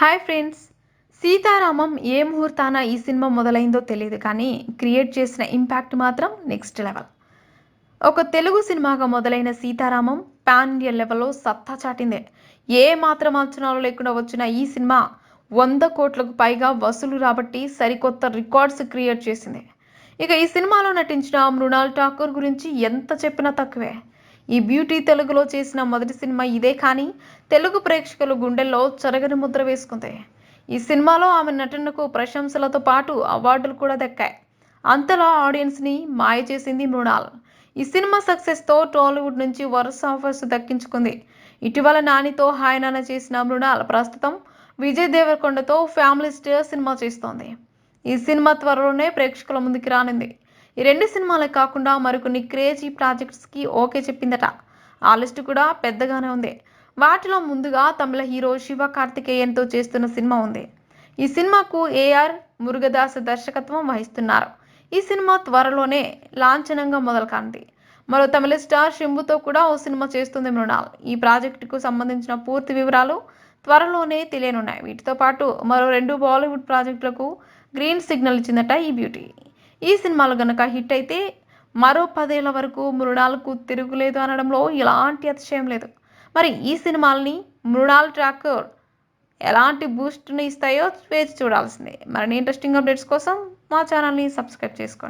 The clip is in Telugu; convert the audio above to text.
Hi friends. సీతారామం ఏ ముహూర్తాన ఈ సినిమా మొదలైందో తెలియదు కానీ క్రియేట్ చేసిన ఇంపాక్ట్ మాత్రం నెక్స్ట్ లెవెల్. ఒక తెలుగు సినిమాగా మొదలైన సీతారామం పాన్ ఇండియా లెవెల్లో సత్తా చాటిందే. ఏ మాత్రం అంచనాలు లేకుండా వచ్చిన ఈ సినిమా వంద కోట్లకు పైగా వసూలు రాబట్టి సరికొత్త రికార్డ్స్ క్రియేట్ చేసింది. ఇక ఈ సినిమాలో నటించిన మృణాల్ ఠాకూర్ గురించి ఎంత చెప్పినా తక్కువే. ఈ బ్యూటీ తెలుగులో చేసిన మొదటి సినిమా ఇదే కానీ తెలుగు ప్రేక్షకుల గుండెల్లో చెరగని ముద్ర వేసుకుంది. ఈ సినిమాలో ఆమె నటనకు ప్రశంసలతో పాటు అవార్డులు కూడా దక్కాయి. అంతలా ఆడియన్స్ని మాయ చేసింది మృణాల్. ఈ సినిమా సక్సెస్తో టాలీవుడ్ నుంచి వరుస ఆఫర్స్ దక్కించుకుంది. ఇటీవల నానితో హాయనాన చేసిన మృణాల్ ప్రస్తుతం విజయ్ దేవరకొండతో ఫ్యామిలీ స్టార్ సినిమా చేస్తోంది. ఈ సినిమా త్వరలోనే ప్రేక్షకుల ముందుకు రానుంది. ఈ రెండు సినిమాలే కాకుండా మరికొన్ని క్రేజీ ప్రాజెక్ట్స్కి ఓకే చెప్పిందట. ఆ లిస్టు కూడా పెద్దగానే ఉంది. వాటిలో ముందుగా తమిళ హీరో శివ కార్తికేయన్తో చేస్తున్న సినిమా ఉంది. ఈ సినిమాకు ఏఆర్ మురుగదాస్ దర్శకత్వం వహిస్తున్నారు. ఈ సినిమా త్వరలోనే లాంఛనంగా మొదలు కానుంది మరో తమిళ స్టార్ శంభుతో కూడా ఓ సినిమా చేస్తుంది మృణాల్. ఈ ప్రాజెక్టుకు సంబంధించిన పూర్తి వివరాలు త్వరలోనే తెలియనున్నాయి. వీటితో పాటు మరో రెండు బాలీవుడ్ ప్రాజెక్టులకు గ్రీన్ సిగ్నల్ ఇచ్చిందట ఈ బ్యూటీ. ఈ సినిమాలు కనుక హిట్ అయితే మరో పదేళ్ళ వరకు మృణాలకు తిరుగులేదు అనడంలో ఎలాంటి అతిశయం లేదు. మరి ఈ సినిమాల్ని మృణాల్ ట్రాకర్ ఎలాంటి బూస్ట్ని ఇస్తాయో వేచి చూడాల్సిందే. మరిన్ని ఇంట్రెస్టింగ్ అప్డేట్స్ కోసం మా ఛానల్ని సబ్స్క్రైబ్ చేసుకోండి.